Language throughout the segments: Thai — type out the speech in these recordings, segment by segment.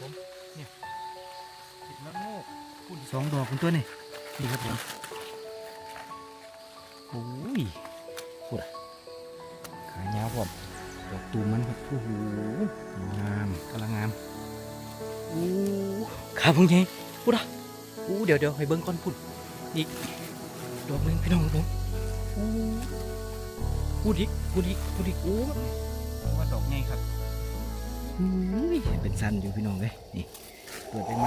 ผมเนี่ยติดละโงกคุณสองดอกคุณตัวนี่นี่ครับผมโอ้ยพูดอะขายาวผมดอกตูมมันครับโอ้โหงามกำลังงามโอ้ขาพงไงพูดอะโอ้เดี๋ยวเดี๋ยวให้เบิ้งก้อนพุ่นอีกดอกหนึงพี่น้องครับผมโอ้พูดอีกพูดอีกพูดอีกโอ้ว่าดอกไงครับอุ้ย เป็นสั้นอยู่พี่น้องเลยนี่เปิดไปไหม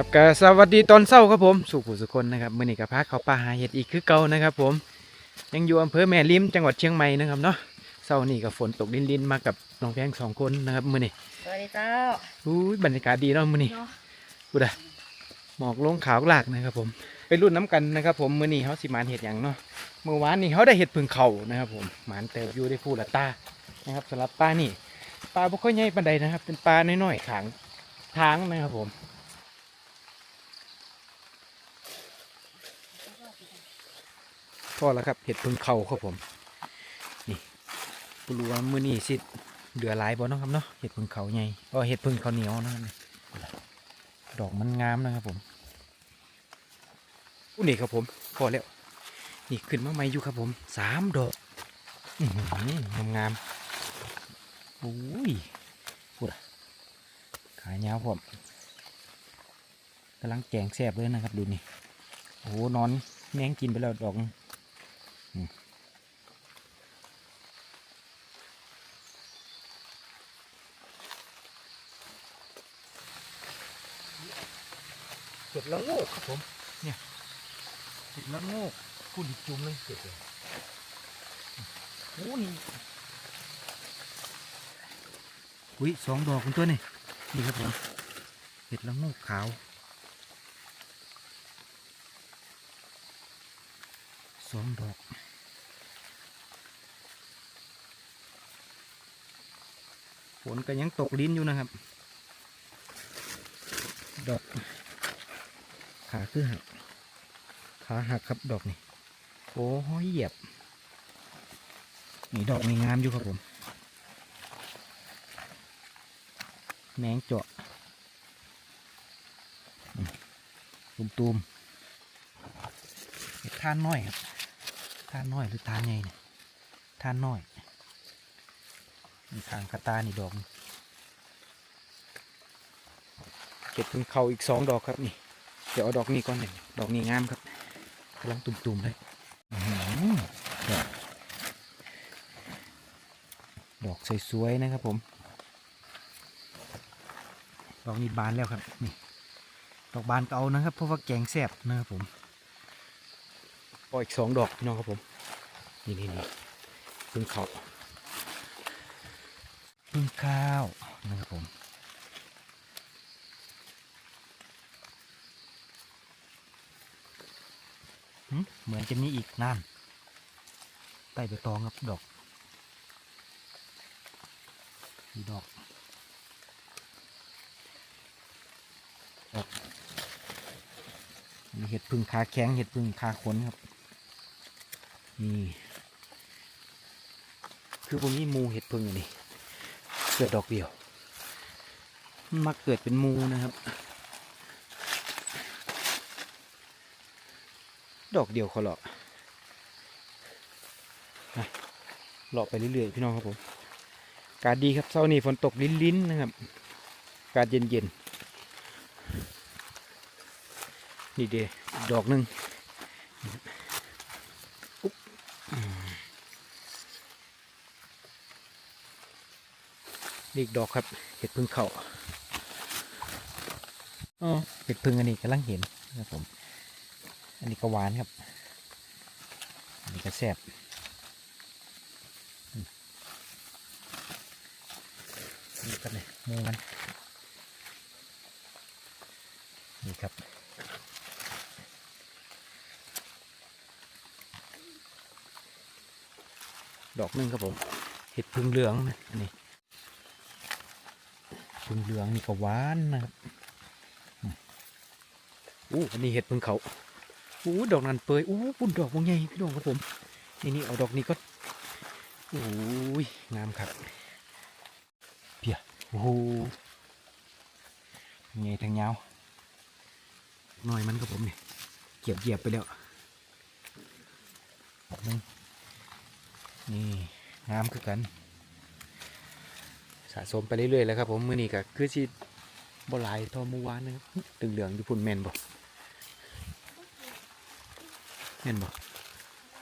ครับก็สวัสดีตอนเช้าครับผมสุขผู้สุคนนะครับมื่อนี้กับพาเขาป่าหาเห็ดอีกคือเก่านะครับ ผมยังอยู่อำเภอแม่ริมจังหวัดเชียงใหม่นะครับเนาะเช้านี้กับฝนตกดินๆมากับน้องแพงสองคนนะครับมื่อนี้สวัสดีเจ้าอุ้ยบรรยากาศดีเนาะมื่อนี้เนาะกูดะหมอกลงขาวหลากนะครับ ผมไปรุ่นน้ำกันนะครับ ผมมื่อนี้เขาสิหมานเห็ดอย่างเนาะเมื่อวานนี้เขาได้เห็ดพึ่งเข่านะครับ ผมหมานเติบอยู่ได้พูละตานะครับสำหรับปลานี่ปลาบุค่อยใหญ่ปานใดนะครับ เป็นปลาน้อยๆขางทางนะครับผม พอแล้วครับเห็ดพึ่งเข่าครับผมนี่ปรู้ว่ามื้อนี้สิเดือหลายบ่เนาะครับเนาะเห็ดพึ่งเขาใหญ่ก็เห็ดพึ่งเขาเหนียวนะครับดอกมันงามนะครับผมอุ้นี่ครับผมพอแล้วนี่ขึ้นมาใหม่อยู่ครับผมสามดอกงามงามๆโอ้ยพูดอะขายาวผมกำลังแกงแซ่บเลยนะครับดูนี่โอ้โหนอนแมงกินไปแล้วดอก เห็ดละโงกครับผม เนี่ยเห็ดละโงกคุณจุ่มเลยเห็ดเลยโอ้นี่อุ้ยสองดอกคุณตัวนี่นี่ครับผมเห็ดละโงกขาว สองดอกฝนก็ยังตกลิ้นอยู่นะครับ ดอกขาคือหักขาหักครับดอกนี่โอ้ยเหยียบนี่ดอกนี่งามอยู่ครับผมแมงเจาะตุมตุมๆท่านน้อยครับ ท่านน้อยหรือท่านใหญ่เนี่ยท่านน้อยทางกระตานี่ดอกเก็บเพิ่งเขาอีกสองดอกครับนี่ เดี๋ยวเอาดอกนี้ก่อนหนึ่งดอกนี้งามครับกำลังตุ่มๆเลยดอกดอกสวยๆนะครับผม ดอกนี้บานแล้วครับนี่ดอกบานเก่านะครับ เพราะว่าแกงแซ่บนะครับผม ปออีกสองดอกพี่น้องครับผม นี่นี่นี่พึ่งเขาพึ่งข้าวนะครับผมเหมือนจะมีอีกนั่นใต้ใบตองครับดอกมีดอกดอกมีเห็ดพึ่งคาแข็งเห็ดพึ่งคาขนครับ นี่คือผมมีหมูเห็ดพึ่งอันนี้เกิดดอกเดียวมันมาเกิดเป็นมูนะครับ ดอกเดียวเขาหรอกหลอกไปเรื่อยๆพี่น้องครับผมอากาศดีครับเช้านี้ฝนตกลิ้นๆนะครับอากาศเย็นๆ นี่เดดอกหนึ่งอุ๊บอืม นี่อีกดอกครับเห็ดพึ่งเขาอ๋อเห็ดพึ่งอันนี้กำลังเห็นนะครับผม อันนี้ก็หวานครับ อันนี้ก็แซ่บนี่ครับเนี่ยมูมันนี่ครับดอกหนึงครับผม เห็ดพึ่งเหลืองนะอันนี้ เหลืองนี่ก็หวานนะครับอืมอู้อันนี้เห็ดพึ่งเขาอู้ดอกนั้นเปยอู้ปุ่นดอกวงใหญ่พี่น้องครับผมนี่นี่เอาดอกนี้ก็โอ้ยงามครับเพียโอ้โหใหญ่ทั้งยาวหน่อยมันครับผมนี่เกียบเหยียบไปแล้วดอกหนึงนี่งามคือกัน สะสมไปเรื่อยๆแล้วครับผมมือนี้ก็คือสิบ่ลายทอมือวานนะครับตึงเหลืองๆอยู่พุ่นแม่นบ่แม่นบ่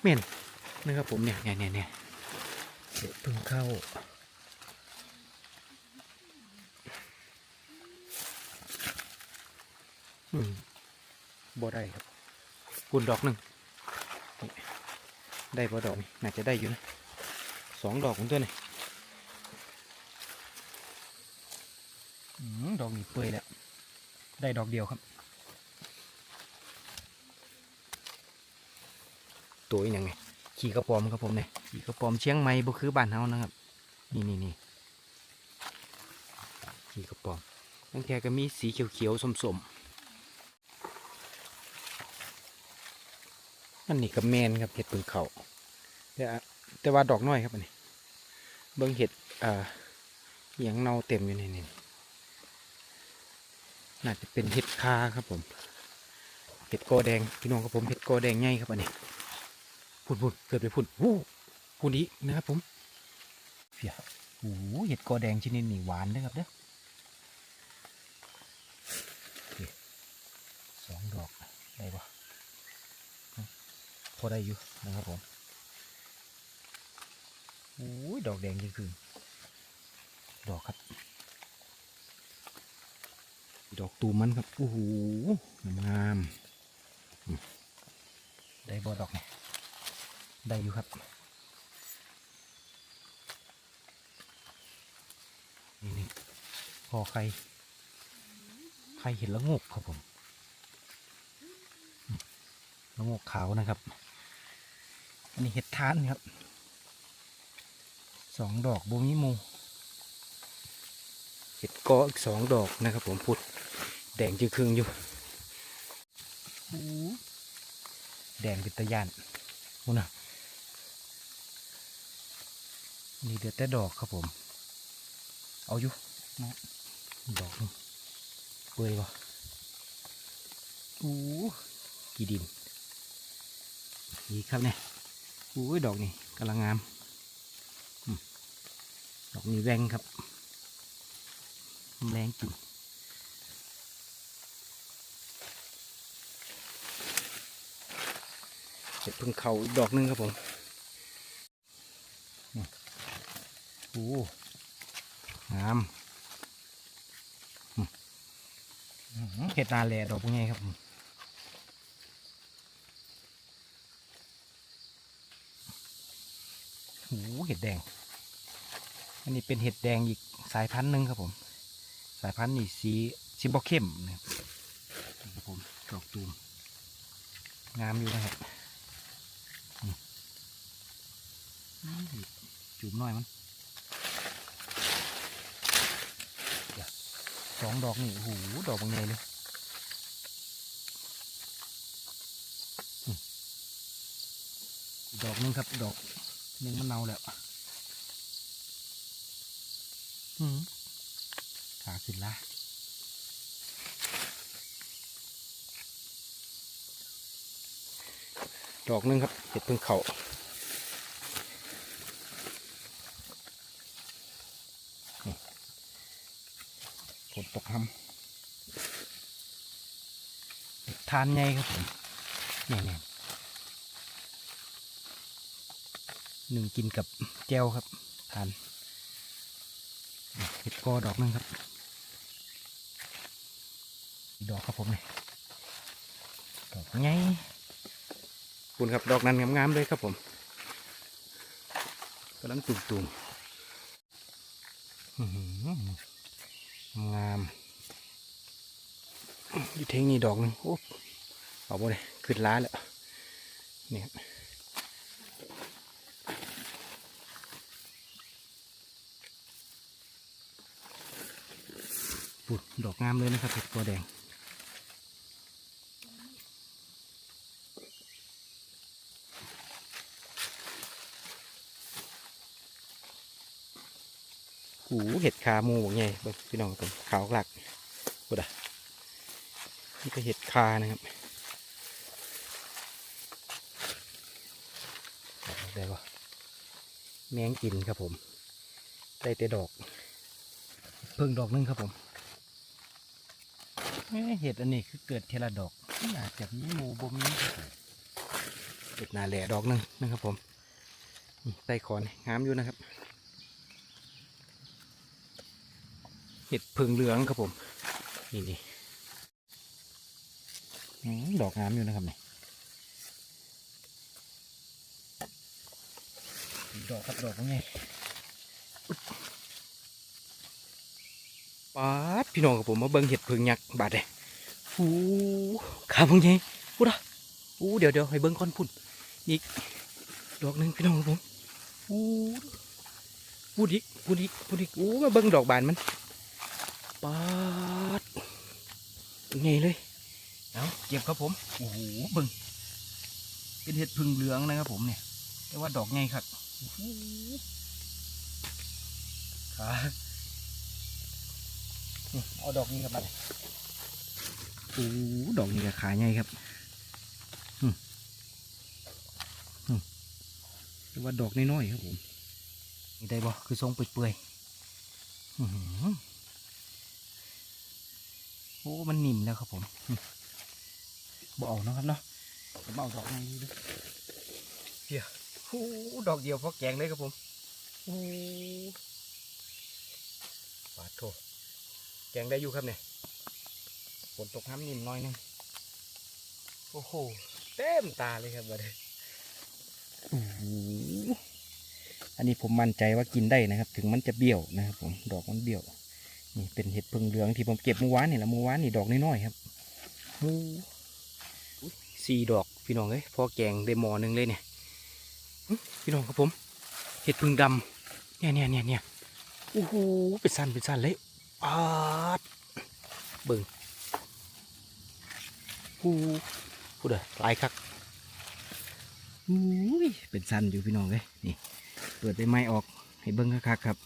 แม่นนะครับผมเนี่ยเนี่ยเนี่ยเนี่ยเด็กเพิ่งเข้าอืมบ่ได้ครับพุ่นดอกหนึ่งได้พอดอกนี่น่าจะได้อยู่นะสองดอกของตัวนี่อืม ดอกนี้เปื่อยแล้ว ได้ดอกเดียวครับ ตัวอีกอย่างไงขี่กระปอมครับผมเนี่ยขี่กระปอมเชียงใหม่บ่คือบ้านเฮานะครับ นี่นี่นี่ขี่กระปอมตั้งแต่ก็มีสีเขียวๆส้มๆอันนี้ก็แมนครับเห็ดปึงเขาแต่แต่ว่าดอกน้อยครับอันนี้ เบิ้งเห็ดอ่าอหย่างเนาเต็มอยู่นี่นี่ น่าจะเป็นเห็ดคาครับผม เห็ดกอแดงพี่น้องครับผมเห็ดกอแดงใหญ่ครับอันนี้พุ่นพุ่นเกิดไปพุ่นวู้พุ่นอีกนะครับผมเพียโอ้โหเห็ดกอแดงชนิดนี้หวานเด้อครับเด้อสองดอกได้ปะพอได้อยู่นะครับผมโอ้ยดอกแดงจริงคือดอกครับ ดอกตูมันครับโอ้โหงามได้บ่ดอกนี่ได้อยู่ครับนี่นี่พอใคร ใครเห็นละโงกครับผมอืมละโงกขาวนะครับ อันนี้เห็ดทานครับสองดอกโบมิมูเห็ดกออีกสองดอกนะครับผมพุด แดงจึงครึ่งอยู่โอ้แดงเป็นตะยานมูนะนี่เดือดแต่ดอกครับผม เอาอยู่นะดอกหนึงเปื่อยวะโอ้กี่ดินนี่ครับเนี่ยโอ้ยดอกนี่กำลังงาม ดอกนี้แรงครับ แรงจริงเห็ดพึ่งเขาอีกดอกหนึงครับผมโอ้งามเห็ดนาแลดอกเป็นไงครับผมโอ้เห็ดแดง อันนี้เป็นเห็ดแดงอีกสายพันธุ์หนึ่งครับผม สายพันธุ์นี่สีสีบอเข้มนะครับผมดอกตูมงามอยู่นะครับนี่ นี่จูบน้อยมันสองดอกนี่โอ้โหดอกบางใหญ่เลยดอกนึงครับ ดอกนึงมันเน่าแล้วอืมขาขึ้นละดอกนึงครับเห็ดพึ่งเขานี่ นตกทำเห็ดทานไงครับผมนี่นี่หนึ่งกินกับแก้วครับทานเห็ดกอดอกหนึงครับอีกดอกครับผมเนี่ยดอกไงคุณครับดอกนั้นงามๆเลยครับผมกำลังตุ่มๆอื้อหือ งามอยู่เทงนี่ดอกหนึ่งโอ้บอกบ่เลยขึ้นล้าแล้วนี่ครับปุดดอกงามเลยนะครับเห็ดตัวแดง หูเห็ดขามูไงพี่น้องตรงขาวหลักปุดะนี่ก็เห็ดคานะครับได้ปะแมงกินครับผมได้แต่ดอก เพิ่งดอกหนึงครับผมเห็ดอันนี้คือเกิดเทละดอกน่าจะมีหมูบ่มีเห็ดนาแหล่ดอกหนึงนะครับผมใต้ขอนงามอยู่นะครับ เห็ดพึ่งเหลืองครับผม นี่นี่อืมดอกงามอยู่นะครับนี่ดอกครับดอกว่าไงป๊าดพี่น้องกับผมมาเบิ่งเห็ดพึ่งยักษ์บาดเลยโอ้ขาพงไงพูดอะโอ้เดี๋ยวเดี๋ยวให้เบิ่งก้อนพุ่นอีกดอกหนึ่งพี่น้องกับผมโอ้พูดอีกพูดอีกพูดอีกโอ้มาเบิ่งดอกบานมัน ปาดไงเลยเอาเก็บครับผมโอ้โหเบิ่งเป็นเห็ดพึ่งเหลืองนะครับผมเนี่ยแต่ว่าดอกไงครับโอ้โหขานี่เอาดอกนี้ครับบัดนี้โอ้โหดอกนี้กับขาไงครับอืมอืมแต่ว่าดอกน้อยๆครับผมนี่ได้บ่คือทรงเปื่อยๆอื้อหือ โอ้มันนิ่มแล้วครับผมอืมบเอกนะครับเนาะผมเอาดอกนี้ดูเดี๋ยวโอ้ดอกเดียวพอแกงเลยครับผมโอ้ปาดโถแกงได้อยู่ครับเนี่ยฝนตกน้ำนิ่มน้อยหนึงโอ้โหเต็มตาเลยครับบัดนี้โอ้โหอันนี้ผมมั่นใจว่ากินได้นะครับ ถึงมันจะเบี้ยวนะครับผมดอกมันเบี้ยว นี่เป็นเห็ดพึ่งเหลืองที่ผมเก็บเมื่อวานนี่แหละเมื่อวานนี่ดอกน้อยๆครับโอ้อุ๊ยสี่ดอกพี่น้องเอ้ยพอแกงได้หมอหนึ่งเลยเนี่ยพี่น้องครับผม เห็ดพึ่งดำเนี่ยเนี่ยเนี่ยเนี่ยโอ้โหเป็นสั้นเป็นสั้นเลยปาดเบิ่งโอ้พูดเด้อหลายคักอุ้ยเป็นสั้นอยู่พี่น้องเอ้ยนี่เปิดใบไม้ออกให้เบิ่งคักครับ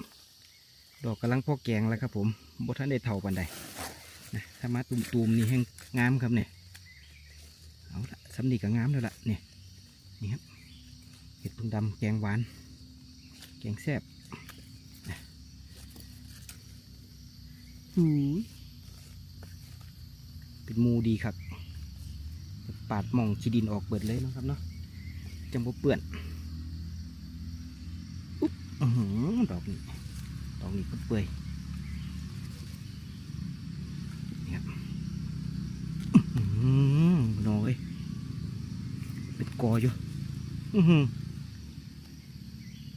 ดอกกำลังพอแกงแล้วครับผมบท่านได้เท่าปันใดนะถ้ามาตุ่มๆนี่แห้งงามครับเนี่ยเอาละสำนีก็งามแล้วล่ะเนี่ยนี่ครับเห็ดพึ่งดำแกงหวาน แกงแซ่บนะหูยเป็นหมูดีครับ ปาดหมองขี้ดินออกเบิดเลยเนาะครับเนาะจังบ่เปื่อนอุ๊บอื้อหือดอกนี้ ดอกนี้ก็เปื่อยนี่ครับอื้อหือน้อยเป็นกออยู่อือหือ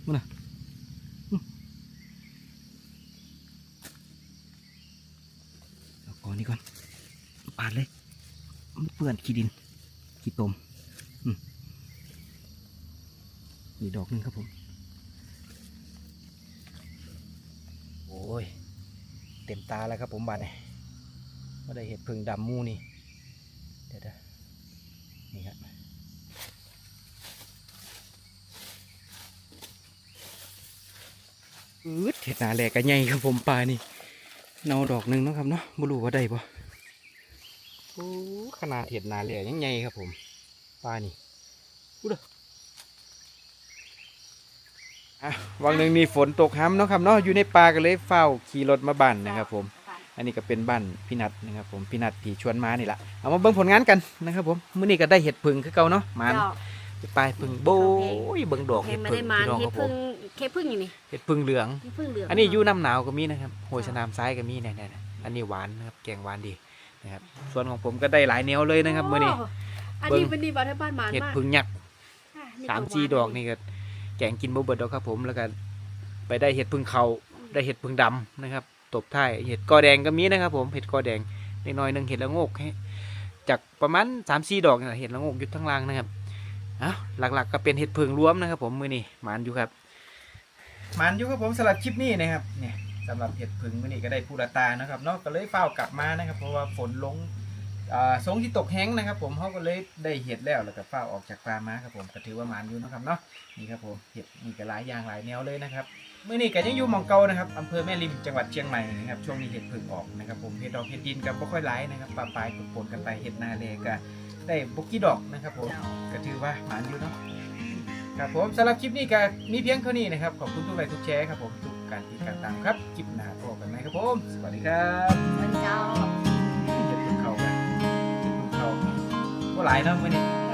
มันน่ะอื้อเอากอนี้ก่อนปาดเลยมันเปื่อนขี้ดินขี้ตมอือมีดอกหนึงครับผม โอ้ย เต็มตาแล้วครับผมบาดเนี่ยไม่ได้เห็ดพึ่งดำมูนี่ เดี๋ยวนะนี่ครับอืดเห็ดหนาแหลกกันใหญ่ครับผมปลานี่เนาดอกหนึ่งนะครับเนาะไม่รู้ว่าได้ปะโอ้ขนาดเห็ดหนาแหลกยังใหญ่ครับผมปลานี่อู้ด้อ อะวันหนึ่งนี่ฝนตกห้ำเนาะครับเนาะอยู่ในป่าก็เลยเฝ้าขี่รถมาบ้านนะครับผม อันนี้ก็เป็นบ้านพี่นัทนะครับผมพี่นัทที่ชวนมานี่แหละเอามาเบิ่งผลงานกันนะครับผมมื้อนี้ก็ได้เห็ดผึ่งคือเก่าเนาะหมันเจ้า ไปปลายผึ่งโบยเบิ่งดอกเห็เห็นดไม่ผึ่ได้งมาพี่น้องเห็คดรับผพึ่มงเห็ดพึ่งอยู่นี่เห็ดผึ่งเหลืองเห็ดพึ่งเหลืองอันนี้อยู่น้ำหนาวก็มีนะครับโหยสนามซ้ายก็มีเนี่ยๆอันนี้หวานนะครับแกงหวานดีนะครับส่วนของผมก็ได้หลายแนวเลยนะครับมื้อนี้ โอันนี้เป็นดีบ้านบ้านหมานเห็ดมากผึ่งยักษ์ค่ะสามสี่ดอกนี่ก็ แกงกินบ่เบิดดอกครับผมแล้วก็ไปได้เห็ดพึ่งเขาได้เห็ดพึ่งดำนะครับ ตบท้ายเห็ดกอแดงก็มีนะครับ ผมเห็ดกอแดงเล็กน้อยหนึงเห็ดละโงกให้จากประมาณสามสี่ดอกน่ะเห็ดละโงกอยู่ทั้งล่างนะครับอ้าวหลักๆ ก็เป็นเห็ดพึ่งรวมนะครับ ผมมือนี่หมานอยู่ครับหมานอยู่ครับผมสำหรับคลิปนี้นะครับเนี่ยสำหรับเห็ดผึ่งมือนี้ก็ได้ผู้ละตานะครับเนาะก็เลยเฝ้ากลับมานะครับ เพราะว่าฝนลง สงที่ตกแห้งนะครับผมเขาก็เลยได้เห็ดแล้วแล้วก็เฝ้าออกจากปลามาครับผมก็ถือว่าหมานอยู่นะครับเนาะนี่ครับผมเห็ดมีก็หลายอย่างหลายแนวเลยนะครับเมื้อนี้ก็ยังอยู่มองเกานะครับอำเภอแม่ริมจังหวัดเชียงใหม่นะครับช่วงนี้เห็ดผึ่งออกนะครับผมเห็ดดอกเห็ดดินก็บ่ค่อยหลายนะครับปลาปลายปนกันไปเห็ดนาเลก็ได้บุกกี้ดอกนะครับผมก็ถือว่าหมานอยู่เนาะครับผมสำหรับคลิปนี้ก็มีเพียงเท่านี้นะครับขอบคุณทุกไลค์ทุกแชร์ครับผมทุกการติดตามตามครับคลิปหน้าพบกันไหมครับผมสวัสดีครับวันเจ้าเห็นภูเขากันเห็หลายเนาะมื่อนี้